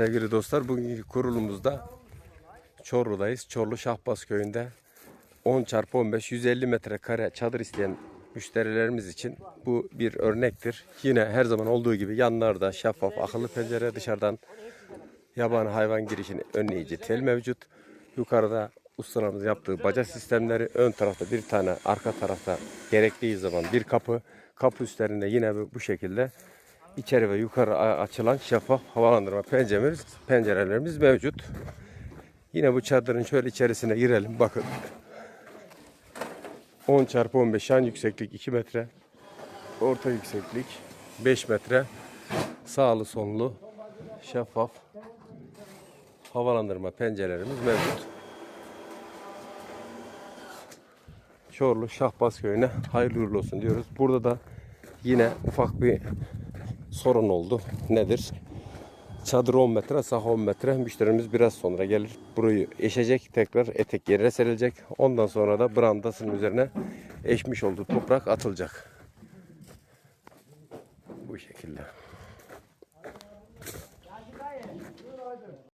Sevgili dostlar bugünkü kurulumuzda Çorlu'dayız. Çorlu Şahbaz köyünde 10 çarpı 15 150 metrekare çadır isteyen müşterilerimiz için bu bir örnektir. Yine her zaman olduğu gibi yanlarda şeffaf akıllı pencere dışarıdan yabani hayvan girişini önleyici tel mevcut. Yukarıda ustalarımız yaptığı baca sistemleri ön tarafta bir tane arka tarafta gerektiği zaman bir kapı kapı üstlerinde yine bu şekilde içeri ve yukarı açılan şeffaf havalandırma penceremiz, pencerelerimiz mevcut. Yine bu çadırın şöyle içerisine girelim. Bakın. 10 çarpı 15 yan yükseklik 2 metre. Orta yükseklik 5 metre. Sağlı sonlu şeffaf havalandırma pencerelerimiz mevcut. Çorlu Şahbaz köyüne hayırlı uğurlu olsun diyoruz. Burada da yine ufak bir sorun oldu. Nedir? Çadır 10 metre, saha 10 metre. Müşterimiz biraz sonra gelir. Burayı eşecek. Tekrar etek yerine serilecek. Ondan sonra da brandasının üzerine eşmiş olduğu toprak atılacak. Bu şekilde.